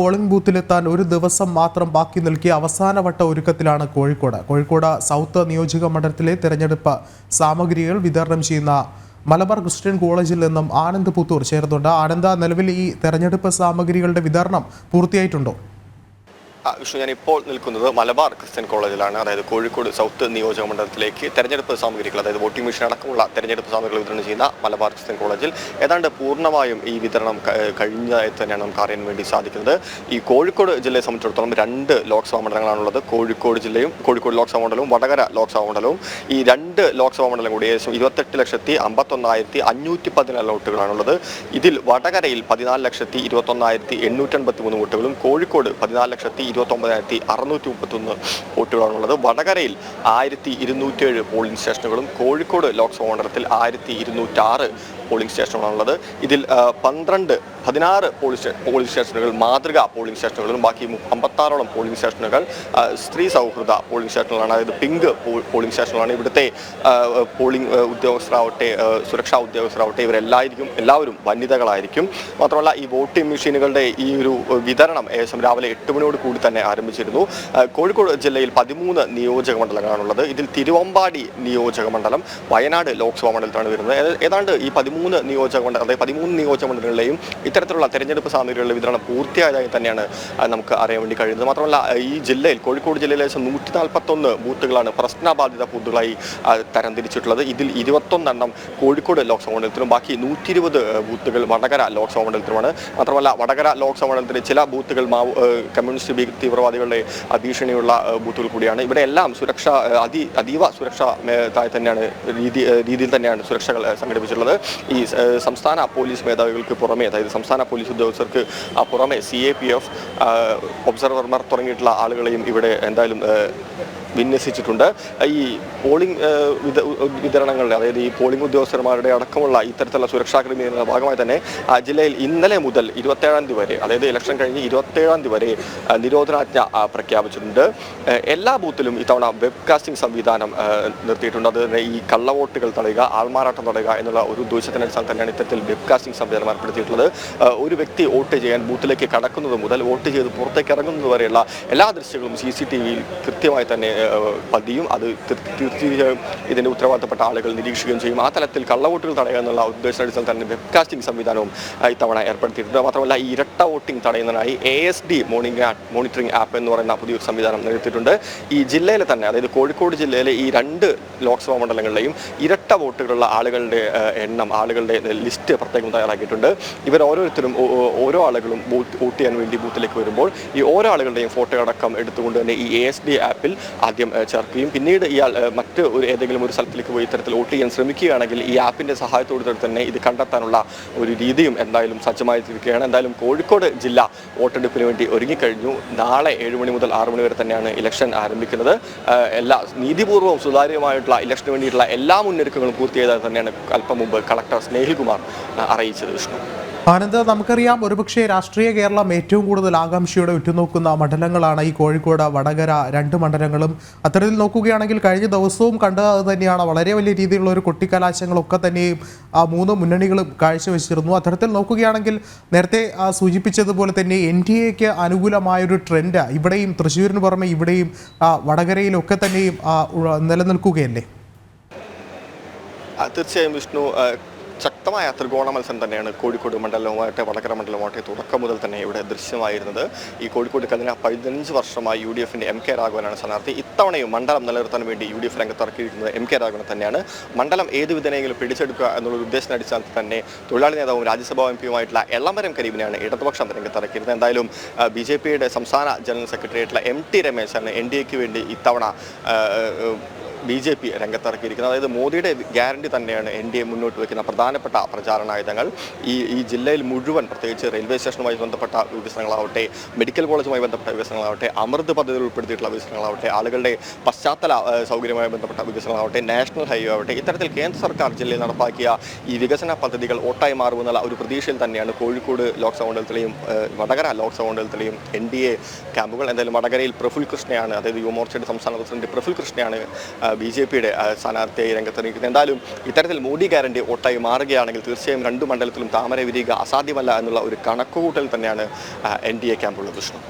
Polling ബൂത്തിലെത്താൻ ഒരു ദിവസം മാത്രം ബാക്കി നിൽക്കിയ അവസാനവട്ട ഒരുക്കത്തിലാണ് കോഴിക്കോട്. കോഴിക്കോട് സൗത്ത് നിയോജക മണ്ഡലത്തിലെ തെരഞ്ഞെടുപ്പ് സാമഗ്രികൾ വിതരണം ചെയ്യുന്ന മലബാർ ക്രിസ്ത്യൻ കോളേജിൽ നിന്നും ആനന്ദ് പുത്തൂർ ചേർന്നുണ്ട് ആനന്ദ നിലവിൽ ഈ തെരഞ്ഞെടുപ്പ് സാമഗ്രികളുടെ വിതരണം പൂർത്തിയായിട്ടുണ്ടോ? വിഷ്ണു ഞാൻ ഇപ്പോൾ നിൽക്കുന്നത് മലബാർ ക്രിസ്ത്യൻ കോളേജിലാണ്. അതായത് കോഴിക്കോട് സൗത്ത് നിയോജക മണ്ഡലത്തിലേക്ക് തെരഞ്ഞെടുപ്പ് സാമഗ്രികൾ അതായത് വോട്ടിംഗ് മെഷീൻ അടക്കമുള്ള തെരഞ്ഞെടുപ്പ് സാമഗ്രികൾ വിതരണം ചെയ്യുന്ന മലബാർ ക്രിസ്ത്യൻ കോളേജിൽ ഏതാണ്ട് പൂർണമായും ഈ വിതരണം കഴിഞ്ഞ തന്നെയാണ് നമുക്ക് അറിയാൻ വേണ്ടി സാധിക്കുന്നത്. ഈ കോഴിക്കോട് ജില്ലയെ സംബന്ധിച്ചിടത്തോളം രണ്ട് ലോക്സഭാ മണ്ഡലങ്ങളാണുള്ളത്. കോഴിക്കോട് ജില്ലയും കോഴിക്കോട് ലോക്സഭാ മണ്ഡലവും വടകര ലോക്സഭാ മണ്ഡലവും. ഈ രണ്ട് ലോക്സഭാ മണ്ഡലം കൂടി ഏകദേശം ഇരുപത്തെട്ട് ലക്ഷത്തി അമ്പത്തൊന്നായിരത്തി അഞ്ഞൂറ്റി പതിനാല് വോട്ടുകളാണുള്ളത്. ഇതിൽ വടകരയിൽ പതിനാല് ലക്ഷത്തി ഇരുപത്തൊന്നായിരത്തി എണ്ണൂറ്റൻപത്തി മൂന്ന് വോട്ടുകളും കോഴിക്കോട് പതിനാല് ലക്ഷത്തി ഇരുപത്തൊമ്പതിനായിരത്തി അറുന്നൂറ്റി മുപ്പത്തൊന്ന് വോട്ടുകളാണുള്ളത്. വടകരയിൽ ആയിരത്തി ഇരുന്നൂറ്റേഴ് പോളിംഗ് സ്റ്റേഷനുകളും കോഴിക്കോട് ലോക്സഭാ മണ്ഡലത്തിൽ ആയിരത്തി ഇരുന്നൂറ്റാറ് പോളിംഗ് സ്റ്റേഷനുകളാണുള്ളത്. ഇതിൽ പന്ത്രണ്ട് പതിനാറ് പോളിംഗ് പോളിംഗ് സ്റ്റേഷനുകൾ മാതൃക പോളിംഗ് സ്റ്റേഷനുകളും ബാക്കി അമ്പത്താറോളം പോളിംഗ് സ്റ്റേഷനുകൾ സ്ത്രീ സൗഹൃദ പോളിംഗ് സ്റ്റേഷനുകളാണ്. അതായത് പിങ്ക് പോളിംഗ് സ്റ്റേഷനുകളാണ്. ഇവിടുത്തെ പോളിംഗ് ഉദ്യോഗസ്ഥരാവട്ടെ സുരക്ഷാ ഉദ്യോഗസ്ഥരാവട്ടെ ഇവരെല്ലായിരിക്കും എല്ലാവരും വനിതകളായിരിക്കും. മാത്രമല്ല ഈ വോട്ടിംഗ് മെഷീനുകളുടെ ഈ ഒരു വിതരണം ഏകദേശം രാവിലെ എട്ട് മണിയോട് കൂടി തന്നെ ആരംഭിച്ചിരുന്നു. കോഴിക്കോട് ജില്ലയിൽ പതിമൂന്ന് നിയോജക മണ്ഡലങ്ങളാണുള്ളത്. ഇതിൽ തിരുവമ്പാടി നിയോജക മണ്ഡലം വയനാട് ലോക്സഭാ മണ്ഡലത്തിലാണ് വരുന്നത്. ഏത- ഏതാണ്ട് ഈ പതിമൂന്ന് നിയോജക മണ്ഡലം അതായത് പതിമൂന്ന് നിയോജക മണ്ഡലങ്ങളിലെയും ഇത്തരത്തിലുള്ള തെരഞ്ഞെടുപ്പ് സാമഗ്രികളുടെ വിതരണം പൂർത്തിയായതായി തന്നെയാണ് നമുക്ക് അറിയാൻ വേണ്ടി കഴിയുന്നത്. മാത്രമല്ല ഈ ജില്ലയിൽ കോഴിക്കോട് ജില്ലയിലെ നൂറ്റി നാൽപ്പത്തൊന്ന് ബൂത്തുകളാണ് പ്രശ്നബാധിത ബൂത്തുകളായി തരംതിരിച്ചിട്ടുള്ളത്. ഇതിൽ ഇരുപത്തൊന്നെണ്ണം കോഴിക്കോട് ലോക്സഭാ മണ്ഡലത്തിലും ബാക്കി നൂറ്റി ഇരുപത് ബൂത്തുകൾ വടകര ലോക്സഭാ മണ്ഡലത്തിലുമാണ്. മാത്രമല്ല വടകര ലോക്സഭാ മണ്ഡലത്തിലെ ചില ബൂത്തുകൾ മാവോ കമ്മ്യൂണിസ്റ്റ് തീവ്രവാദികളുടെ ഭീഷണിയുള്ള ബൂത്തുകൾ കൂടിയാണ്. ഇവിടെ എല്ലാം സുരക്ഷ അതി അതീവ സുരക്ഷ തന്നെയാണ് രീതി രീതിയിൽ തന്നെയാണ് സുരക്ഷകൾ സംഘടിപ്പിച്ചിട്ടുള്ളത്. ഈ സംസ്ഥാന പോലീസ് മേധാവികൾക്ക് പുറമെ അതായത് സംസ്ഥാന പോലീസ് ഉദ്യോഗസ്ഥർക്ക് പുറമെ സി എ പി എഫ് ഒബ്സർവർമാർ തുടങ്ങിയിട്ടുള്ള ആളുകളെയും ഇവിടെ എന്തായാലും വിന്യസിച്ചിട്ടുണ്ട്. ഈ പോളിംഗ് വിതരണങ്ങളുടെ അതായത് ഈ പോളിംഗ് ഉദ്യോഗസ്ഥന്മാരുടെ അടക്കമുള്ള ഇത്തരത്തിലുള്ള സുരക്ഷാ ക്രമീകരണങ്ങളുടെ ഭാഗമായി തന്നെ ജില്ലയിൽ ഇന്നലെ മുതൽ ഇരുപത്തേഴാം തീയതി വരെ അതായത് ഇലക്ഷൻ കഴിഞ്ഞ് ഇരുപത്തേഴാം തീയതി വരെ നിരോധനാജ്ഞ പ്രഖ്യാപിച്ചിട്ടുണ്ട്. എല്ലാ ബൂത്തിലും ഇത്തവണ വെബ്കാസ്റ്റിംഗ് സംവിധാനം നിർത്തിയിട്ടുണ്ട്. അത് ഈ കള്ളവോട്ടുകൾ തടയുക ആൾമാറാട്ടം തടയുക എന്നുള്ള ഒരു ഉദ്ദേശത്തിന്റെ അടിസ്ഥാനത്തിൽ തന്നെയാണ് ഇത്തരത്തിൽ വെബ്കാസ്റ്റിംഗ് സംവിധാനം ഏർപ്പെടുത്തിയിട്ടുള്ളത്. ഒരു വ്യക്തി വോട്ട് ചെയ്യാൻ ബൂത്തിലേക്ക് കടക്കുന്നത് മുതൽ വോട്ട് ചെയ്ത് പുറത്തേക്ക് ഇറങ്ങുന്നത് വരെയുള്ള എല്ലാ ദൃശ്യങ്ങളും സി സി ടി വിയിൽ കൃത്യമായി തന്നെ പതിയും അത് തീർ- തീർച്ചയായും ഇതിന്റെ ഉത്തരവാദിത്തപ്പെട്ട ആളുകൾ നിരീക്ഷിക്കുകയും ചെയ്യും. ആ തലത്തിൽ കള്ളവോട്ടുകൾ തടയുക എന്നുള്ള ഉദ്ദേശത്തിനടിസ്ഥാനത്തിൽ തന്നെ വെബ്കാസ്റ്റിംഗ് സംവിധാനവും ആ, ഇത്തവണ ഏർപ്പെടുത്തിയിട്ടുണ്ട്. മാത്രമല്ല ഈ ഇരട്ട വോട്ടിംഗ് തടയുന്നതിനായി A S D morning monitoring app എന്ന് പറയുന്ന പുതിയൊരു സംവിധാനം നിർത്തിയിട്ടുണ്ട് ഈ ജില്ലയിലെ തന്നെ അതായത് കോഴിക്കോട് ജില്ലയിലെ ഈ രണ്ട് ലോക്സഭാ മണ്ഡലങ്ങളിലെയും ഇരട്ട വോട്ടുകളുള്ള ആളുകളുടെ എണ്ണം ആളുകളുടെ ലിസ്റ്റ് പ്രത്യേകം തയ്യാറാക്കിയിട്ടുണ്ട്. ഇവർ ഓരോരുത്തരും ഓരോ ആളുകളും വോട്ട് ചെയ്യാൻ വേണ്ടി ബൂത്തിലേക്ക് വരുമ്പോൾ ഈ ഓരോ ആളുകളുടെയും ഫോട്ടോ അടക്കം എടുത്തുകൊണ്ട് തന്നെ ഈ എ എസ് ഡി ആപ്പിൽ ആദ്യം ചേർക്കുകയും പിന്നീട് ഇയാൾ മറ്റ് ഒരു ഏതെങ്കിലും ഒരു സ്ഥലത്തിലേക്ക് പോയി ഇത്തരത്തിൽ വോട്ട് ചെയ്യാൻ ശ്രമിക്കുകയാണെങ്കിൽ ഈ ആപ്പിന്റെ സഹായത്തോടെ തന്നെ ഇത് കണ്ടെത്താനുള്ള ഒരു രീതിയും എന്തായാലും സജ്ജമായിരിക്കുകയാണ് എന്തായാലും കോഴിക്കോട് ജില്ല വോട്ടെടുപ്പിന് വേണ്ടി ഒരുങ്ങിക്കഴിഞ്ഞു. നാളെ ഏഴ് മണി മുതൽ ആറ് മണി വരെ തന്നെയാണ് ഇലക്ഷൻ ആരംഭിക്കുന്നത്. എല്ലാ നീതിപൂർവവും സുതാര്യമായിട്ടുള്ള ഇലക്ഷന് വേണ്ടിയിട്ടുള്ള എല്ലാ മുന്നൊരുക്കങ്ങളും പൂർത്തിയായതായി തന്നെയാണ് അല്പം മുമ്പ് കളക്ടർ സ്നേഹിൽ കുമാർ അറിയിച്ചത് വിഷ്ണു. ആനന്ദ് നമുക്കറിയാം ഒരുപക്ഷെ രാഷ്ട്രീയ കേരളം ഏറ്റവും കൂടുതൽ ആകാംക്ഷയോടെ ഉറ്റുനോക്കുന്ന മണ്ഡലങ്ങളാണ് ഈ കോഴിക്കോട് വടകര രണ്ട് മണ്ഡലങ്ങളും. അത്തരത്തിൽ നോക്കുകയാണെങ്കിൽ കഴിഞ്ഞ ദിവസവും കണ്ടത് തന്നെയാണ്. വളരെ വലിയ രീതിയിലുള്ള ഒരു കൊട്ടിക്കലാശങ്ങളൊക്കെ തന്നെയും ആ മൂന്ന് മുന്നണികളും കാഴ്ചവെച്ചിരുന്നു. അത്തരത്തിൽ നോക്കുകയാണെങ്കിൽ നേരത്തെ സൂചിപ്പിച്ചതുപോലെ തന്നെ എൻ ഡി എക്ക് അനുകൂലമായൊരു ട്രെൻഡ് ഇവിടെയും തൃശ്ശൂരിന് പുറമെ ഇവിടെയും വടകരയിലൊക്കെ തന്നെയും നിലനിൽക്കുകയല്ലേ? തീർച്ചയായും വിഷ്ണു ശക്തമായ ത്രികോണ മത്സരം തന്നെയാണ് കോഴിക്കോട് മണ്ഡലവുമായിട്ട് വടകര മണ്ഡലവുമായിട്ട് തുടക്കം മുതൽ തന്നെ ഇവിടെ ദൃശ്യമായിരുന്നത്. ഈ കോഴിക്കോട് കഴിഞ്ഞ പതിനഞ്ച് വർഷമായി യു ഡി എഫിന്റെ എം കെ രാഘവനാണ് സ്ഥാനാർത്ഥി. ഇത്തവണയും മണ്ഡലം നിലനിർത്താൻ വേണ്ടി യു ഡി എഫ് രംഗത്തിറക്കിയിരിക്കുന്നത് എം കെ രാഘവൻ തന്നെയാണ്. മണ്ഡലം ഏത് വിധേനെങ്കിലും പിടിച്ചെടുക്കുക എന്നുള്ള ഉദ്ദേശത്തിന് അടിസ്ഥാനത്തിൽ തന്നെ തൊഴിലാളി നേതാവും രാജ്യസഭാ എം പിയുമായിട്ടുള്ള എളമരം കരീമിനെയാണ് ഇടതുപക്ഷം രംഗത്തിറക്കിയിരുന്നത്. എന്തായാലും ബി ജെ പിയുടെ സംസ്ഥാന ജനറൽ സെക്രട്ടറിയായിട്ടുള്ള എം ടി രമേശാണ് എൻ ഡി എക്ക് വേണ്ടി ഇത്തവണ ബി ജെ പി രംഗത്തിറക്കിയിരിക്കുന്നത്. അതായത് മോദിയുടെ ഗ്യാരണ്ടി തന്നെയാണ് എൻ ഡി എ മുന്നോട്ട് വയ്ക്കുന്ന പ്രധാനപ്പെട്ട പ്രചാരണായുധങ്ങൾ. ഈ ഈ ജില്ലയിൽ മുഴുവൻ പ്രത്യേകിച്ച് റെയിൽവേ സ്റ്റേഷനുമായി ബന്ധപ്പെട്ട വികസനങ്ങളാവട്ടെ മെഡിക്കൽ കോളേജുമായി ബന്ധപ്പെട്ട വികസനങ്ങളാവട്ടെ അമൃത് പദ്ധതിയിൽ ഉൾപ്പെടുത്തിയിട്ടുള്ള വികസനങ്ങളാവട്ടെ ആളുകളുടെ പശ്ചാത്തല സൗകര്യമായി ബന്ധപ്പെട്ട വികസനങ്ങളാവട്ടെ നാഷണൽ ഹൈവേ ആവട്ടെ ഇത്തരത്തിൽ കേന്ദ്ര സർക്കാർ ജില്ലയിൽ നടപ്പാക്കിയ ഈ വികസന പദ്ധതികൾ ഒട്ടായി മാറുമെന്നുള്ള ഒരു പ്രതീക്ഷയിൽ തന്നെയാണ് കോഴിക്കോട് ലോക്സഭാ മണ്ഡലത്തിലെയും വടകര ലോക്സഭാ മണ്ഡലത്തിലെയും എൻ ഡി എ ക്യാമ്പുകൾ. എന്തായാലും വടകരയിൽ പ്രഫുൽ കൃഷ്ണയാണ് അതായത് യുവമോർച്ചയുടെ സംസ്ഥാന പ്രസിഡന്റ് പ്രഫുൽ കൃഷ്ണയാണ് ബി ജെ പിയുടെ സ്ഥാനാർത്ഥിയായി രംഗത്തിറങ്ങിയിരിക്കുന്നത്. എന്തായാലും ഇത്തരത്തിൽ മോഡി ഗ്യാരണ്ടി വോട്ടായി മാറുകയാണെങ്കിൽ തീർച്ചയായും രണ്ട് മണ്ഡലത്തിലും താമര വിരിയുക അസാധ്യമല്ല എന്നുള്ള ഒരു കണക്കുകൂട്ടൽ തന്നെയാണ് എൻ ഡി എ ക്യാമ്പുള്ള വിഷ്ണു